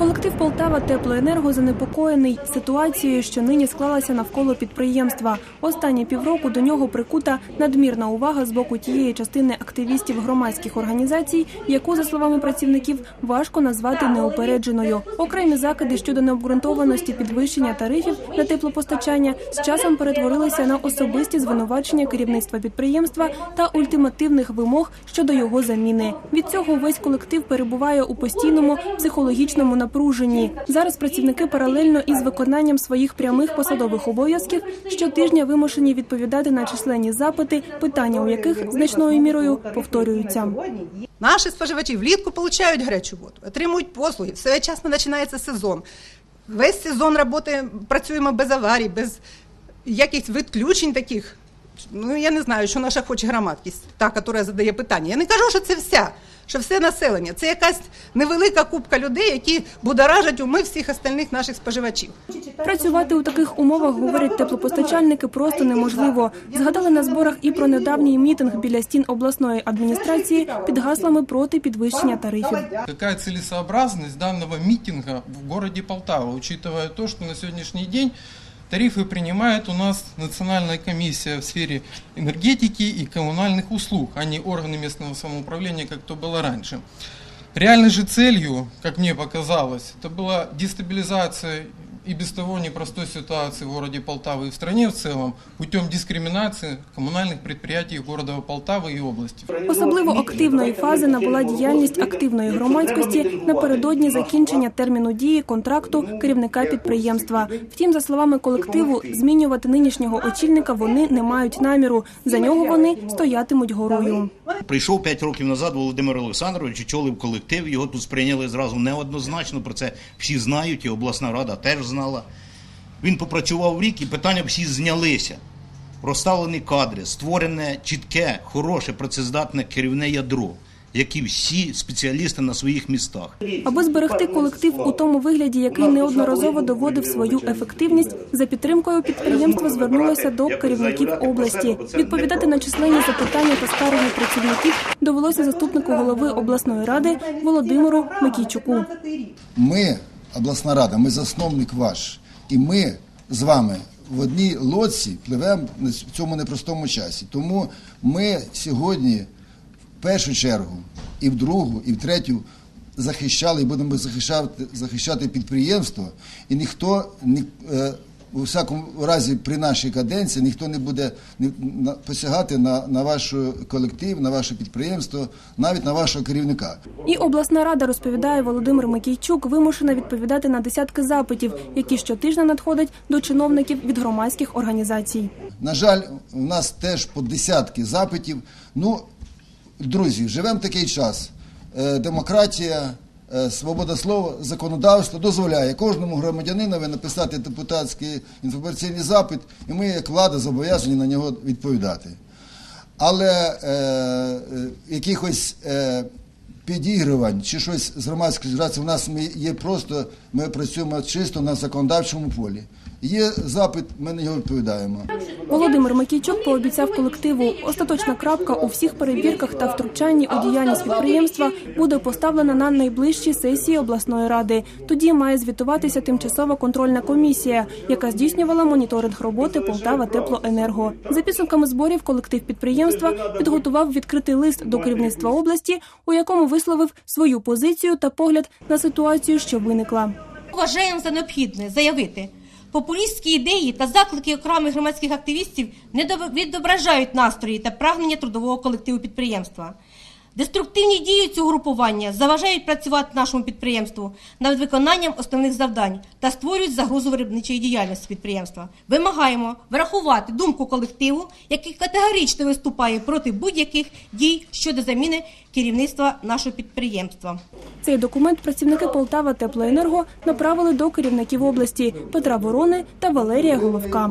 Колектив Полтава Теплоенерго занепокоєний ситуацією, що нині склалася навколо підприємства. Останні півроку до нього прикута надмірна увага з боку тієї частини активістів громадських організацій, яку, за словами працівників, важко назвати неупередженою. Окремі закиди щодо необґрунтованості підвищення тарифів на теплопостачання з часом перетворилися на особисті звинувачення керівництва підприємства та ультимативних вимог щодо його заміни. Від цього весь колектив перебуває у постійному психологічному напруженні. Зараз працівники паралельно із виконанням своїх прямих посадових обов'язків щотижня вимушені відповідати на численні запити, питання у яких значною мірою повторюються. Наші споживачі влітку отримують гарячу воду, отримують послуги. Своєчасно починається сезон. Весь сезон роботи працюємо без аварій, без якихось відключень таких. Ну я не знаю, що наша хоче громадськість, та, яка задає питання. Я не кажу, що це вся, що все населення. Це якась невелика купка людей, які будоражать уми всіх остальних наших споживачів. Працювати у таких умовах, говорять теплопостачальники, просто неможливо. Згадали на зборах і про недавній мітинг біля стін обласної адміністрації під гаслами проти підвищення тарифів. Какая целесообразность данного митинга в городе Полтава, учитывая то, что на сегодняшний день тарифы принимает у нас Национальная комиссия в сфере энергетики и коммунальных услуг, а не органы местного самоуправления, как то было раньше. Реальной же целью, как мне показалось, это была дестабилизация и без того непростой ситуации в городе Полтавы и в стране в целом путем дискриминации коммунальных предприятий города Полтавы и области. Особливо активної фази набула діяльність активної громадськості напередодні закінчення терміну дії контракту керівника підприємства. Втім, за словами колективу, змінювати нинішнього очільника вони не мають наміру. За нього вони стоятимуть горою. Прийшов 5 років назад Володимир Олександрович, очолив колектив, його тут сприйняли зразу неоднозначно, про це всі знають, і обласна рада теж знала. Він попрацював рік і питання всі знялися. Розставлені кадри, створене чітке, хороше, працездатне керівне ядро, які всі спеціалісти на своїх містах. Аби зберегти колектив у тому вигляді, який неодноразово доводив свою ефективність, за підтримкою підприємство звернулося до керівників області. Відповідати на численні запитання та скарги працівників довелося заступнику голови обласної ради Володимиру Микійчуку. Ми, обласна рада, ми засновник ваш, і ми з вами в одній лодці пливемо в цьому непростому часі. Тому ми сьогодні в першу чергу, і в другу, і в третю захищали і будемо захищати, захищати підприємство, і ніхто ні, е, у всякому разі при нашій каденції ніхто не буде посягати на, на ваш колектив, на ваше підприємство, навіть на вашого керівника. І обласна рада розповідає Володимир Микійчук, вимушена відповідати на десятки запитів, які щотижня надходять до чиновників від громадських організацій. На жаль, у нас теж по десятки запитів. Ну, друзі, живемо такий час. Е, Демократія, свобода слова, законодавство дозволяє кожному громадянинові написати депутатський інформаційний запит, і ми, як влада, зобов'язані на нього відповідати. Але е, е, якихось е, підігрувань чи щось з громадської організації у нас ми є просто, ми працюємо чисто на законодавчому полі. Є запит, ми на нього відповідаємо. Володимир Микійчук пообіцяв колективу, остаточна крапка у всіх перевірках та втручанні у діяльність підприємства буде поставлена на найближчій сесії обласної ради. Тоді має звітуватися тимчасова контрольна комісія, яка здійснювала моніторинг роботи Полтава Теплоенерго. За підсумками зборів, колектив підприємства підготував відкритий лист до керівництва області, у якому висловив свою позицію та погляд на ситуацію, що виникла. Вважаємо за необхідне заявити. Популістські ідеї та заклики окремих громадських активістів не відображають настрої та прагнення трудового колективу підприємства. Деструктивні дії цього групування заважають працювати нашому підприємству над виконанням основних завдань та створюють загрозу виробничої діяльності підприємства. Вимагаємо врахувати думку колективу, який категорично виступає проти будь-яких дій щодо заміни керівництва нашого підприємства. Цей документ працівники Полтава Теплоенерго направили до керівників області Петра Ворони та Валерія Головка.